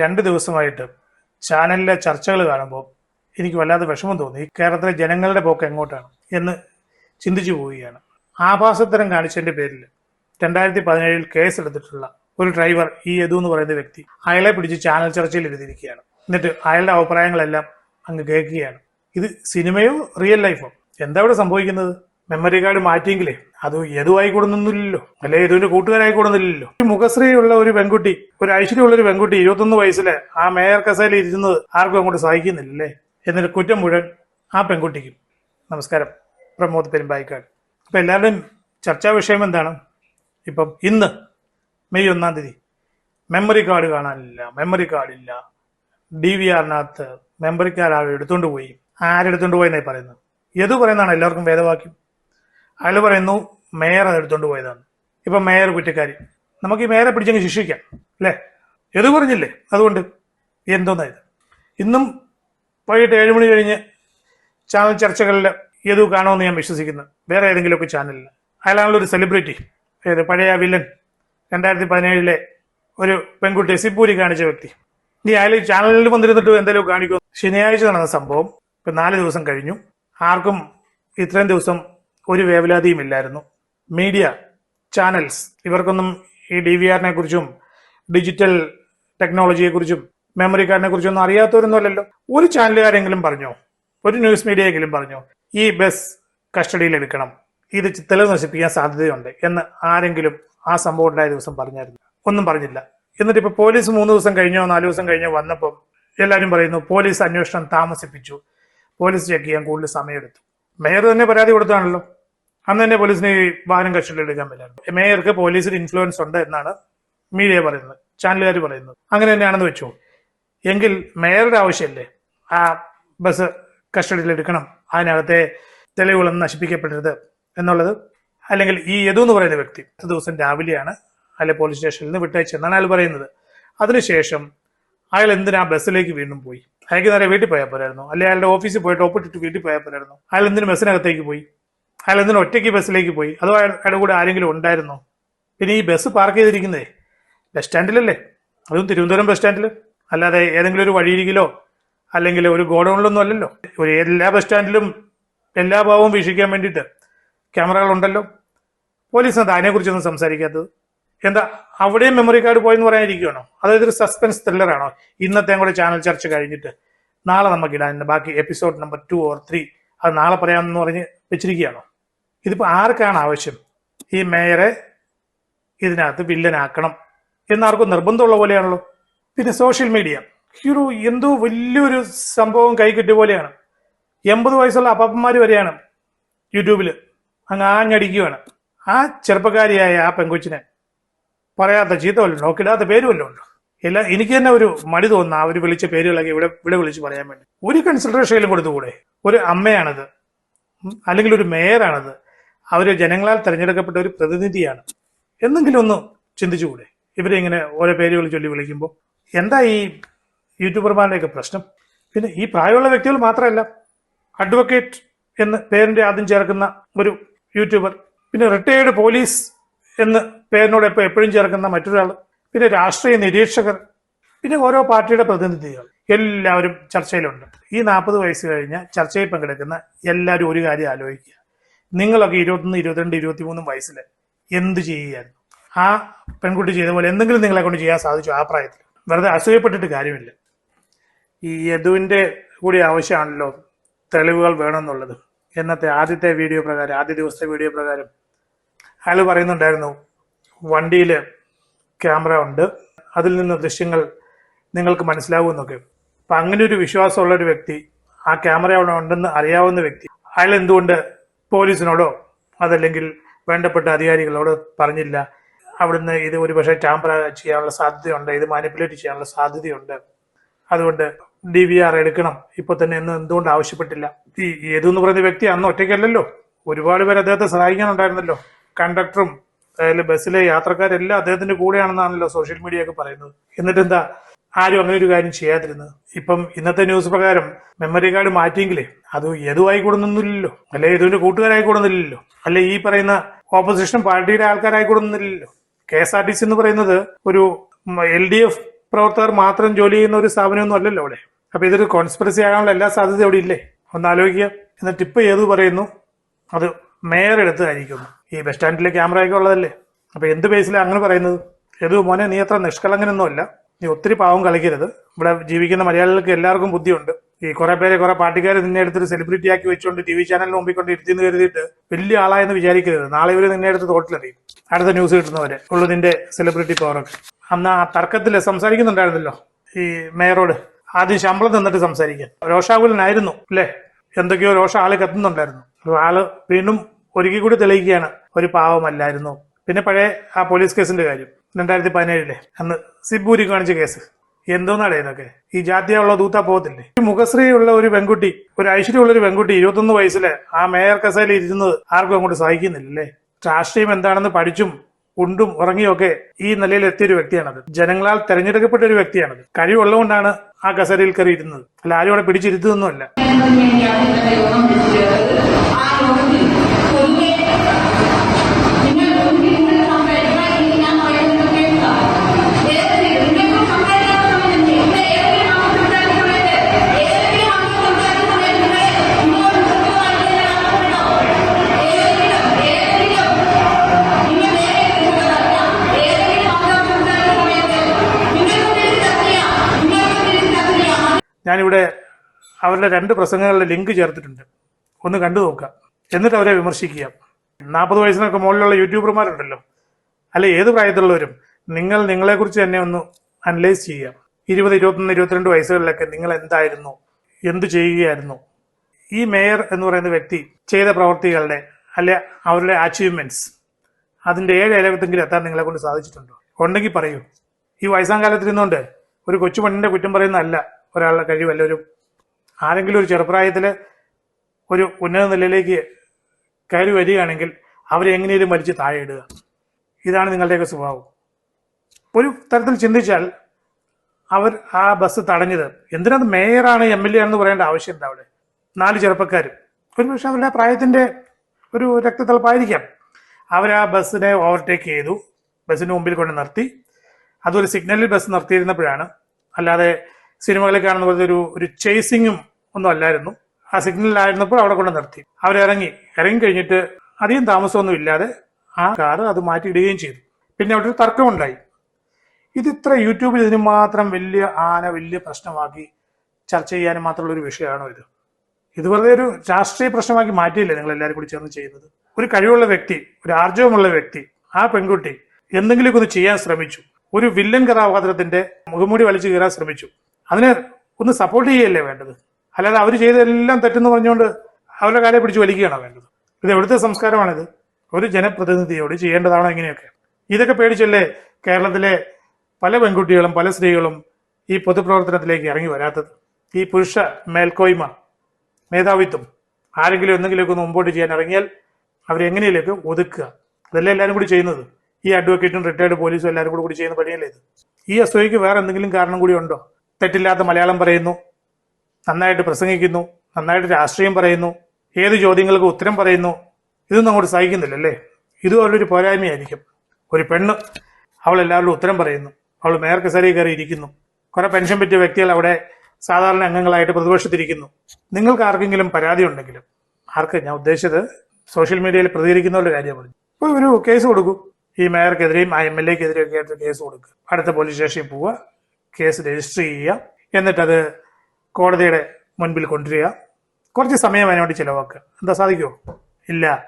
രണ്ട് ദിവസമായിട്ട് ചാനലിലെ ചർച്ചകൾ കാണുമ്പോൾ എനിക്ക് വല്ലാതെ വിഷമം തോന്നി. കേരളത്തിലെ ജനങ്ങളുടെ പോക്ക് എങ്ങോട്ടാണ് എന്ന് ചിന്തിച്ചു പോവുകയാണ്. ആഭാസത്തരം കാണിച്ചതിന്റെ പേരിൽ രണ്ടായിരത്തി പതിനേഴിൽ കേസെടുത്തിട്ടുള്ള ഒരു ഡ്രൈവർ ഈ യദു എന്ന് പറയുന്ന വ്യക്തി അയാളെ പിടിച്ച് ചാനൽ ചർച്ചയിൽ ഇരുത്തിയിരിക്കുകയാണ് എന്നിട്ട് അയാളുടെ അഭിപ്രായങ്ങളെല്ലാം അങ്ങ് കേൾക്കുകയാണ്. ഇത് സിനിമയോ റിയൽ ലൈഫോ? എന്താ ഇവിടെ സംഭവിക്കുന്നത്? മെമ്മറി കാർഡ് മാറ്റിയെങ്കിലേ അത് യദുവായി കൊടുന്നില്ലല്ലോ അല്ലെ യദുവിന്റെ കൂട്ടുകാരായി കൊടുന്നില്ലല്ലോ ഒരു മുഖശ്രീയുള്ള ഒരു പെൺകുട്ടി ഒരു ഐശ്വര്യമുള്ള ഒരു പെൺകുട്ടി ഇരുപത്തൊന്ന് വയസ്സിലെ ആ മേയർ കസേല ഇരുന്നത് ആർക്കും അങ്ങോട്ട് സഹായിക്കുന്നില്ലല്ലേ എന്നൊരു കുറ്റം മുഴുവൻ ആ പെൺകുട്ടിക്കും. നമസ്കാരം. പ്രമോദ് പെരുമ്പായിക്കാട്. അപ്പൊ എല്ലാവരുടെയും ചർച്ചാ വിഷയം എന്താണ്? ഇപ്പം ഇന്ന് മെയ് ഒന്നാം തീയതി മെമ്മറി കാർഡ് കാണാനില്ല മെമ്മറി കാർഡില്ല ഡി വി ആറിനകത്ത് മെമ്മറി കാർഡ് ആൾ എടുത്തുകൊണ്ട് പോയി. ആരെടുത്തുകൊണ്ട് പോയെന്നായി പറയുന്നത്. എതു പറയുന്നതാണ് എല്ലാവർക്കും വേദവാക്യം. അയാൾ പറയുന്നു മേയർ എടുത്തോണ്ട് പോയതാണ്. ഇപ്പൊ മേയർ കുറ്റക്കാരി. നമുക്ക് ഈ മേയറെ പിടിച്ചങ്ങ് ശിക്ഷിക്കാം അല്ലേ? എത് പറഞ്ഞില്ലേ? അതുകൊണ്ട് എന്തോന്നായത്? ഇന്നും വൈകിട്ട് ഏഴ് മണി കഴിഞ്ഞ് ചാനൽ ചർച്ചകളിൽ ഏതു കാണുമെന്ന് ഞാൻ വിശ്വസിക്കുന്നു. വേറെ ഏതെങ്കിലുമൊക്കെ ചാനലിൽ. അയാളാണല്ലോ ഒരു സെലിബ്രിറ്റി ഏത് പഴയ വില്ലൻ രണ്ടായിരത്തി പതിനേഴിലെ ഒരു പെൺകുട്ടി സിപ്പൂരി കാണിച്ച വ്യക്തി. ഇനി അയാൾ ചാനലിൽ വന്നിരുന്നിട്ട് എന്തെങ്കിലും കാണിക്കും ശനിയാഴ്ച നടന്ന സംഭവം ഇപ്പൊ നാല് ദിവസം കഴിഞ്ഞു. ആർക്കും ഇത്രയും ദിവസം ഒരു വേവലാതിയും ഇല്ലായിരുന്നു. മീഡിയ ചാനൽസ് ഇവർക്കൊന്നും ഈ ഡി വി ആറിനെ കുറിച്ചും ഡിജിറ്റൽ ടെക്നോളജിയെ കുറിച്ചും മെമ്മറി കാർഡിനെ കുറിച്ചും ഒന്നും അറിയാത്തവരൊന്നുമല്ലല്ലോ ഒരു ചാനലുകാരെങ്കിലും പറഞ്ഞോ? ഒരു ന്യൂസ് മീഡിയയെങ്കിലും പറഞ്ഞോ? ഈ ബസ് കസ്റ്റഡിയിൽ എടുക്കണം. ഇത് തെളിവ് നശിപ്പിക്കാൻ സാധ്യതയുണ്ട് എന്ന് ആരെങ്കിലും ആ സംഭവം ഉണ്ടായ ദിവസം പറഞ്ഞായിരുന്നു. ഒന്നും പറഞ്ഞില്ല. എന്നിട്ട് ഇപ്പൊ പോലീസ് മൂന്ന് ദിവസം കഴിഞ്ഞോ നാല് ദിവസം കഴിഞ്ഞോ വന്നപ്പോൾ എല്ലാവരും പറയുന്നു പോലീസ് അന്വേഷണം താമസിപ്പിച്ചു. പോലീസ് ചെക്ക് ചെയ്യാൻ കൂടുതൽ സമയമെടുത്തു. മേയർ തന്നെ പരാതി കൊടുത്താണല്ലോ അന്ന് തന്നെ പോലീസിന് ഈ വാഹനം കസ്റ്റഡിയിൽ എടുക്കാൻ പറ്റില്ല മേയർക്ക് പോലീസിൽ ഇൻഫ്ലുവൻസ് ഉണ്ട് എന്നാണ് മീഡിയ പറയുന്നത് ചാനലുകാർ പറയുന്നത്. അങ്ങനെ തന്നെയാണെന്ന് വെച്ചു. എങ്കിൽ മേയറുടെ ആവശ്യമല്ലേ? ആ ബസ് കസ്റ്റഡിയിൽ എടുക്കണം അതിനകത്തെ തെളിവുകളൊന്നും നശിപ്പിക്കപ്പെടരുത് എന്നുള്ളത്. അല്ലെങ്കിൽ ഈ യദു എന്ന് പറയുന്ന വ്യക്തി അടുത്ത ദിവസം രാവിലെയാണ് അല്ലെ പോലീസ് സ്റ്റേഷനിൽ നിന്ന് വിട്ടയച്ചെന്നാണ് അയാൾ പറയുന്നത്. അതിനുശേഷം അയാൾ എന്തിനാ ബസ്സിലേക്ക് വീണ്ടും പോയി? അയാൾക്ക് നേരെ വീട്ടിൽ പോയാൽ പോരായിരുന്നു. അല്ലെ അയാളുടെ ഓഫീസിൽ പോയിട്ട് ഒപ്പിട്ടിട്ട് വീട്ടിൽ പോയാൽ പോരായിരുന്നു. അയാൾ എന്തിനു ബസ്സിനകത്തേക്ക് പോയി? അയാൾ എന്തിനു ഒറ്റയ്ക്ക് ബസ്സിലേക്ക് പോയി? അതോ അയാളുടെ കൂടെ ആരെങ്കിലും ഉണ്ടായിരുന്നോ? പിന്നെ ഈ ബസ് പാർക്ക് ചെയ്തിരിക്കുന്നേ? ബസ് സ്റ്റാൻഡിലല്ലേ അതും തിരുവനന്തപുരം ബസ് സ്റ്റാൻഡിൽ അല്ലാതെ ഏതെങ്കിലും ഒരു വഴിയിരിക്കലോ അല്ലെങ്കിൽ ഒരു ഗോഡൌണിലൊന്നും അല്ലല്ലോ. ഒരു എല്ലാ ബസ് സ്റ്റാൻഡിലും എല്ലാ ഭാവവും വീക്ഷിക്കാൻ വേണ്ടിയിട്ട് ക്യാമറകളുണ്ടല്ലോ പോലീസ് എന്താ അതിനെക്കുറിച്ചൊന്നും സംസാരിക്കാത്തത്? എന്താ അവിടെയും മെമ്മറി കാർഡ് പോയെന്ന് പറയാനിരിക്കുകയാണോ അതായത് ഒരു സസ്പെൻസ് ത്രില്ലറാണോ ഇന്നത്തെ കൂടെ ചാനൽ ചർച്ച കഴിഞ്ഞിട്ട് നാളെ നമുക്കിടാൻ ബാക്കി episode number two or three അത് നാളെ പറയാമെന്ന് പറഞ്ഞ് വെച്ചിരിക്കുകയാണോ? ഇതിപ്പോ ആർക്കാണ് ആവശ്യം? ഈ മേയറെ ഇതിനകത്ത് വില്ലനാക്കണം എന്നാർക്കും നിർബന്ധമുള്ള പോലെയാണല്ലോ. പിന്നെ സോഷ്യൽ മീഡിയ. ഒരു എന്തോ വലിയൊരു സംഭവം കൈകിട്ടിയ പോലെയാണ്. എൺപത് വയസ്സുള്ള അപ്പാപ്പന്മാർ വരെയാണ് യൂട്യൂബിൽ അങ്ങ് ആഞ്ഞടിക്കുകയാണ് ആ ചെറുപ്പക്കാരിയായ ആ പെങ്കൊച്ചിനെ പറയാത്ത ചീത്ത നോക്കിടാത്ത പേരുമല്ലോ ഉണ്ടോ? എല്ലാ എനിക്ക് തന്നെ ഒരു മടി തോന്നുന്ന അവർ വിളിച്ച പേരുകളൊക്കെ ഇവിടെ ഇവിടെ വിളിച്ച് പറയാൻ വേണ്ടി. ഒരു കൺസിഡറേഷനിലും കൊടുത്തുകൂടെ? ഒരു അമ്മയാണത്. അല്ലെങ്കിൽ ഒരു മേയറാണത്. അവർ ജനങ്ങളാൽ തെരഞ്ഞെടുക്കപ്പെട്ട ഒരു പ്രതിനിധിയാണ്. എന്തെങ്കിലും ഒന്ന് ചിന്തിച്ചുകൂടെ? ഇവരെ ഇങ്ങനെ ഓരോ പേരുകൾ ചൊല്ലി വിളിക്കുമ്പോൾ എന്താ ഈ യൂട്യൂബർമാരുടെയൊക്കെ പ്രശ്നം? പിന്നെ ഈ പ്രായമുള്ള വ്യക്തികൾ മാത്രമല്ല അഡ്വക്കേറ്റ് എന്ന് പേരിന്റെ ആദ്യം ചേർക്കുന്ന ഒരു യൂട്യൂബർ പിന്നെ റിട്ടയേർഡ് പോലീസ് എന്ന് എപ്പോൾ എപ്പോഴും ചേർക്കുന്ന മറ്റൊരാൾ പിന്നെ രാഷ്ട്രീയ നിരീക്ഷകർ പിന്നെ ഓരോ പാർട്ടിയുടെ പ്രതിനിധികൾ എല്ലാവരും ചർച്ചയിലുണ്ട്. ഈ നാൽപ്പത് വയസ്സ് കഴിഞ്ഞ ചർച്ചയിൽ പങ്കെടുക്കുന്ന എല്ലാവരും ഒരു കാര്യം ആലോചിക്കുക. നിങ്ങളൊക്കെ ഇരുപത്തൊന്ന് ഇരുപത്തിരണ്ട് ഇരുപത്തിമൂന്നും വയസ്സിൽ എന്ത് ചെയ്യുകയായിരുന്നു ആ പെൺകുട്ടി ചെയ്ത പോലെ എന്തെങ്കിലും നിങ്ങളെ കൊണ്ട് ചെയ്യാൻ സാധിച്ചു? ആ പ്രായത്തിൽ വെറുതെ അസൂയപ്പെട്ടിട്ട് കാര്യമില്ല. ഈ യദുവിന്റെ കൂടി ആവശ്യമാണല്ലോ തെളിവുകൾ വേണമെന്നുള്ളത്. എന്നത്തെ ആദ്യത്തെ വീഡിയോ പ്രകാരം ആദ്യ ദിവസത്തെ വീഡിയോ പ്രകാരം. അയാൾ പറയുന്നുണ്ടായിരുന്നു വണ്ടിയിൽ ക്യാമറ ഉണ്ട്. അതിൽ നിന്ന് ദൃശ്യങ്ങൾ നിങ്ങൾക്ക് മനസ്സിലാവുമെന്നൊക്കെ അപ്പം അങ്ങനെ ഒരു വിശ്വാസമുള്ള ഒരു വ്യക്തി ആ ക്യാമറ അവിടെ ഉണ്ടെന്ന് അറിയാവുന്ന വ്യക്തി അയാൾ എന്തുകൊണ്ട് പോലീസിനോടോ അതല്ലെങ്കിൽ വേണ്ടപ്പെട്ട അധികാരികളോട് പറഞ്ഞില്ല. അവിടുന്ന് ഇത് ഒരുപക്ഷെ ടാമ്പർ ചെയ്യാനുള്ള സാധ്യതയുണ്ട് ഇത് മാനിപ്പുലേറ്റ് ചെയ്യാനുള്ള സാധ്യതയുണ്ട്. അതുകൊണ്ട് ഡി വി ആർ എടുക്കണം. ഇപ്പൊ തന്നെ എന്ന് എന്തുകൊണ്ട് ആവശ്യപ്പെട്ടില്ല? ഈ ഏതെന്ന് പറയുന്ന വ്യക്തി അന്ന് ഒറ്റയ്ക്കല്ലല്ലോ. ഒരുപാട് പേര് അദ്ദേഹത്തെ സഹായിക്കാനുണ്ടായിരുന്നല്ലോ. കണ്ടക്ടറും അതായത് ബസ്സിലെ യാത്രക്കാരെല്ലാം അദ്ദേഹത്തിന്റെ കൂടെയാണെന്നാണല്ലോ സോഷ്യൽ മീഡിയ ഒക്കെ പറയുന്നത്. എന്നിട്ട് എന്താ ആരും അങ്ങനെ ഒരു കാര്യം ചെയ്യാതിരുന്നത്. ഇപ്പം ഇന്നത്തെ ന്യൂസ് പ്രകാരം മെമ്മറി കാർഡ് മാറ്റിയെങ്കിലേ അത് യദുവായി കൊടുന്നില്ലല്ലോ അല്ലെ യദുവിന്റെ കൂട്ടുകാരായി കൊടുന്നില്ലല്ലോ അല്ലെ ഈ പറയുന്ന ഓപ്പോസിഷൻ പാർട്ടിയുടെ ആൾക്കാരായി കൊടുന്നില്ലല്ലോ K S R T C എന്ന് പറയുന്നത് ഒരു എൽ ഡി എഫ് പ്രവർത്തകർ മാത്രം ജോലി ചെയ്യുന്ന ഒരു സ്ഥാപനമൊന്നും അല്ലല്ലോ അവിടെ. അപ്പൊ ഇതൊരു കോൺസ്പിറസി ആകാനുള്ള എല്ലാ സാധ്യതയും അവിടെ ഇല്ലേ? ഒന്ന് ആലോചിക്കുക. എന്ന ടിപ്പ് ഏതു പറയുന്നു? അത് മേയർ എടുത്തതായിരിക്കുന്നു ഈ ബസ് സ്റ്റാൻഡിലെ ക്യാമറ ഒക്കെ ഉള്ളതല്ലേ? അപ്പൊ എന്ത് ബേസിലാണ് അങ്ങനെ പറയുന്നത്? ഏതു മോനെ നീ അത്ര നിഷ്കളങ്കനൊന്നുമല്ല. ഒത്തിരി പാവം കളിക്കരുത്. ഇവിടെ ജീവിക്കുന്ന മലയാളികൾക്ക് എല്ലാവർക്കും ബുദ്ധിയുണ്ട്. ഈ കുറെ പേരെ കുറെ പാർട്ടിക്കാർ നിന്നെ എടുത്തൊരു സെലിബ്രിറ്റി ആക്കി വെച്ചുകൊണ്ട് ടി വി ചാനലിന് മുമ്പിൽ കൊണ്ട് ഇരുത്തിന്ന് കരുതിയിട്ട് വലിയ ആളായെന്ന് വിചാരിക്കരുത്. നാളെ ഇവർ നിന്നെ എടുത്ത് തോട്ടിലെറിയും അടുത്ത ന്യൂസ് കിട്ടുന്നവരെ. ഉള്ളു നിന്റെ സെലിബ്രിറ്റി പവറൊക്കെ അന്ന് ആ തർക്കത്തിൽ സംസാരിക്കുന്നുണ്ടായിരുന്നല്ലോ ഈ മേയറോട്. ആദ്യം ശമ്പളം തന്നിട്ട് സംസാരിക്കാൻ. രോഷാകുലനായിരുന്നു അല്ലേ? എന്തൊക്കെയോ രോഷ ആൾ കത്തുന്നുണ്ടായിരുന്നു. ആൾ വീണ്ടും ഒരുക്കി കൂടി തെളിയിക്കുകയാണ്. ഒരു പാവമല്ലായിരുന്നു. പിന്നെ പഴയ ആ പോലീസ് കേസിന്റെ കാര്യം. രണ്ടായിരത്തി പതിനേഴിലെ അന്ന് സിബൂരി കാണിച്ച കേസ്. എന്തോന്നാടേ ഇതൊക്കെ? ഈ ജാതിയുള്ള ദൂത്ത പോകത്തില്ലേ? ഒരു മുഖശ്രീ ഉള്ള ഒരു പെൺകുട്ടി ഒരു ഐശ്വര്യമുള്ള ഒരു പെൺകുട്ടി ഇരുപത്തൊന്ന് വയസ്സിലെ ആ മേയർ കസേലിൽ ഇരുന്നത് ആർക്കും അങ്ങോട്ട് സഹിക്കുന്നില്ലല്ലേ? രാഷ്ട്രീയം എന്താണെന്ന് പഠിച്ചും ഉണ്ടും ഉറങ്ങിയൊക്കെ ഈ നിലയിൽ എത്തിയ ഒരു വ്യക്തിയാണത്. ജനങ്ങളാൽ തെരഞ്ഞെടുക്കപ്പെട്ട ഒരു വ്യക്തിയാണത്. കഴിവുള്ളതുകൊണ്ടാണ് ആ കസേരയിൽ കയറി ഇരുന്നത് അല്ല ആരും അവിടെ പിടിച്ചിരുത്തുന്നൊന്നുമല്ല. ഞാനിവിടെ അവരുടെ രണ്ട് പ്രസംഗങ്ങളുടെ ലിങ്ക് ചേർത്തിട്ടുണ്ട്. ഒന്ന് കണ്ടു നോക്കുക. എന്നിട്ട് അവരെ വിമർശിക്കുക. നാൽപ്പത് വയസ്സിനൊക്കെ മുകളിലുള്ള യൂട്യൂബർമാരുണ്ടല്ലോ. അല്ല ഏത് പ്രായത്തിലുള്ളവരും നിങ്ങൾ നിങ്ങളെക്കുറിച്ച് തന്നെ ഒന്ന് അനലൈസ് ചെയ്യുക. ഇരുപത് ഇരുപത്തൊന്ന് ഇരുപത്തിരണ്ട് വയസ്സുകളിലൊക്കെ നിങ്ങൾ എന്തായിരുന്നു? എന്തു ചെയ്യുകയായിരുന്നു? ഈ മേയർ എന്ന് പറയുന്ന വ്യക്തി ചെയ്ത പ്രവർത്തികളുടെ അല്ലെ അവരുടെ അച്ചീവ്മെന്റ്സ് അതിന്റെ ഏഴ് ഏലകത്തെങ്കിലും എത്താൻ നിങ്ങളെ കൊണ്ട് സാധിച്ചിട്ടുണ്ടോ? ഉണ്ടെങ്കിൽ പറയൂ. ഈ വയസ്സാം കാലത്തിരുന്നുകൊണ്ട് ഒരു കൊച്ചു പെണ്ണിന്റെ കുറ്റം പറയുന്നതല്ല. ഒരാളുടെ കഴിവല്ല ഒരു ആരെങ്കിലും ഒരു ചെറുപ്രായത്തിൽ ഒരു ഉന്നത നിലയിലേക്ക് കയറി വരികയാണെങ്കിൽ അവരെ എങ്ങനെയും വലിച്ച് താഴെ ഇടുക ഇതാണ് നിങ്ങളുടെയൊക്കെ സ്വഭാവം. ഒരു തരത്തിൽ ചിന്തിച്ചാൽ അവർ ആ ബസ് തടഞ്ഞത് എന്തിനാണ് മേയറാണ് എം എൽ എ ആണെന്ന് പറയേണ്ട ആവശ്യം എന്താ അവിടെ. നാല് ചെറുപ്പക്കാർ ഒരു പക്ഷെ അവരുടെ പ്രായത്തിന്റെ ഒരു രക്തത്തിളപ്പായിരിക്കാം. അവർ ആ ബസ്സിനെ ഓവർടേക്ക് ചെയ്തു. ബസ്സിന് മുമ്പിൽ കൊണ്ട് നിർത്തി. അതൊരു സിഗ്നലിൽ ബസ് നിർത്തിയിരുന്നപ്പോഴാണ്. അല്ലാതെ സിനിമകളിൽ കാണുന്ന പോലത്തെ ഒരു ഒരു ചേസിങ്ങും ഒന്നും അല്ലായിരുന്നു. ആ സിഗ്നലിലായിരുന്നപ്പോൾ അവിടെ കൊണ്ട് നിർത്തി. അവരിറങ്ങി ഇറങ്ങി. കഴിഞ്ഞിട്ട് അധികം താമസമൊന്നും ഇല്ലാതെ ആ കാർ അത് മാറ്റിയിടുകയും ചെയ്തു. പിന്നെ അവിടെ ഒരു തർക്കമുണ്ടായി. ഇത് ഇത്ര യൂട്യൂബിൽ ഇതിന് മാത്രം വലിയ ആന വലിയ പ്രശ്നമാക്കി ചർച്ച ചെയ്യാനും മാത്രമുള്ള ഒരു വിഷയമാണോ ഇത്? ഇത് വെറുതെ ഒരു രാഷ്ട്രീയ പ്രശ്നമാക്കി മാറ്റിയില്ലേ നിങ്ങൾ എല്ലാവരും കൂടി ചേർന്ന് ചെയ്യുന്നത്? ഒരു കഴിവുള്ള വ്യക്തി ഒരു ആർജവമുള്ള വ്യക്തി ആ പെൺകുട്ടി എന്തെങ്കിലുമൊക്കെ ഒന്ന് ചെയ്യാൻ ശ്രമിച്ചു. ഒരു വില്ലൻ കഥാപാത്രത്തിന്റെ മുഖംമൂടി വലിച്ചു കീറാൻ ശ്രമിച്ചു. അതിനെ ഒന്ന് സപ്പോർട്ട് ചെയ്യല്ലേ വേണ്ടത്? അല്ലാതെ അവർ ചെയ്തതെല്ലാം തെറ്റെന്ന് പറഞ്ഞുകൊണ്ട് അവരുടെ കാര്യം പിടിച്ച് വലിക്കുകയാണോ വേണ്ടത്? ഇത് എവിടുത്തെ സംസ്കാരമാണിത്? ഒരു ജനപ്രതിനിധിയോട് ചെയ്യേണ്ടതാണോ ഇങ്ങനെയൊക്കെ ഇതൊക്കെ പേടിച്ചല്ലേ കേരളത്തിലെ പല പെൺകുട്ടികളും പല സ്ത്രീകളും ഈ പൊതുപ്രവർത്തനത്തിലേക്ക് ഇറങ്ങി വരാത്തത്? ഈ പുരുഷ മേൽക്കോയ്മ മേധാവിത്വം ആരെങ്കിലും എന്തെങ്കിലുമൊക്കെ ഒന്ന് മുമ്പോട്ട് ചെയ്യാൻ ഇറങ്ങിയാൽ അവരെങ്ങനെയൊക്കെ ഒതുക്കുക? അതല്ലേ എല്ലാവരും കൂടി ചെയ്യുന്നത്? ഈ അഡ്വക്കേറ്റും റിട്ടയർഡ് പോലീസും എല്ലാവരും കൂടി കൂടി ചെയ്യുന്ന പണിയല്ലേ ഇത്? ഈ അസൂയക്ക് വേറെ എന്തെങ്കിലും കാരണം കൂടി ഉണ്ടോ? തെറ്റില്ലാത്ത മലയാളം പറയുന്നു. നന്നായിട്ട് പ്രസംഗിക്കുന്നു. നന്നായിട്ട് രാഷ്ട്രീയം പറയുന്നു. ഏത് ചോദ്യങ്ങൾക്ക് ഉത്തരം പറയുന്നു. ഇതൊന്നും അങ്ങോട്ട് സഹിക്കുന്നില്ലല്ലേ? ഇതും അവരുടെ ഒരു പോരായ്മയായിരിക്കും. ഒരു പെണ്ണ് അവൾ എല്ലാവരോടും ഉത്തരം പറയുന്നു. അവൾ മേയർ സരി കയറി ഇരിക്കുന്നു. കുറെ പെൻഷൻ പറ്റിയ വ്യക്തികൾ അവിടെ സാധാരണ അംഗങ്ങളായിട്ട് പ്രതിപക്ഷത്തിരിക്കുന്നു. നിങ്ങൾക്ക് ആർക്കെങ്കിലും പരാതി ഉണ്ടെങ്കിലും ആർക്ക്? ഞാൻ ഉദ്ദേശിച്ചത് സോഷ്യൽ മീഡിയയിൽ പ്രതികരിക്കുന്നവരുടെ കാര്യം പറഞ്ഞു ഇപ്പോൾ ഒരു കേസ് കൊടുക്കൂ. ഈ മേയർക്കെതിരെയും ആ എം എൽ എക്കെതിരെയും ഒക്കെ ആയിട്ട് കേസ് കൊടുക്കുക അടുത്ത പോലീസ് സ്റ്റേഷനിൽ പോവുക. കേസ് രജിസ്റ്റർ ചെയ്യുക. എന്നിട്ടത് കോടതിയുടെ മുൻപിൽ കൊണ്ടുവരിക. കുറച്ച് സമയം അതിനോട് ചിലവാക്കുക. എന്താ സാധിക്കുമോ? ഇല്ല.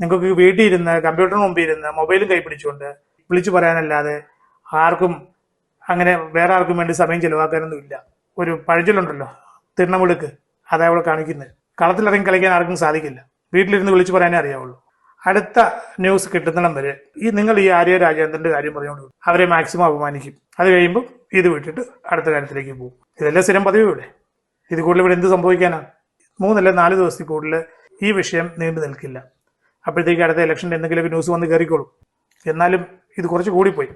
നിങ്ങൾക്ക് വീട്ടിൽ ഇരുന്ന് കമ്പ്യൂട്ടറിന് മുമ്പിൽ ഇരുന്ന് മൊബൈലും കൈ പിടിച്ചുകൊണ്ട് വിളിച്ചു പറയാനല്ലാതെ ആർക്കും അങ്ങനെ വേറെ ആർക്കും വേണ്ടി സമയം ചിലവാക്കാനൊന്നും ഇല്ല. ഒരു പഴഞ്ചൊല്ലുണ്ടല്ലോ തിണ്ണമുളുക്ക് അതാ അവിടെ കാണിക്കുന്നത്. കളത്തിലിറങ്ങി കളിക്കാൻ ആർക്കും സാധിക്കില്ല. വീട്ടിലിരുന്ന് വിളിച്ചു പറയാനേ അറിയാവുള്ളൂ. അടുത്ത ന്യൂസ് കിട്ടുന്നിടം വരെ ഈ നിങ്ങൾ ഈ ആര്യ രാജേന്ദ്രന്റെ കാര്യം പറഞ്ഞുകൊണ്ട് അവരെ മാക്സിമം അപമാനിക്കും. അത് കഴിയുമ്പോൾ ഇത് വിട്ടിട്ട് അടുത്ത കാര്യത്തിലേക്ക് പോകും. ഇതെല്ലാം സ്ഥിരം പതിവ് ഇവിടെ ഇത് കൂടുതൽ ഇവിടെ എന്ത് സംഭവിക്കാനാണ് മൂന്നല്ല നാല് ദിവസത്തിൽ കൂടുതൽ ഈ വിഷയം നീണ്ടു നിൽക്കില്ല. അപ്പോഴത്തേക്ക് അടുത്ത ഇലക്ഷന്റെ എന്തെങ്കിലുമൊക്കെ ന്യൂസ് വന്ന് കയറിക്കോളും. എന്നാലും ഇത് കുറച്ച് കൂടിപ്പോയി.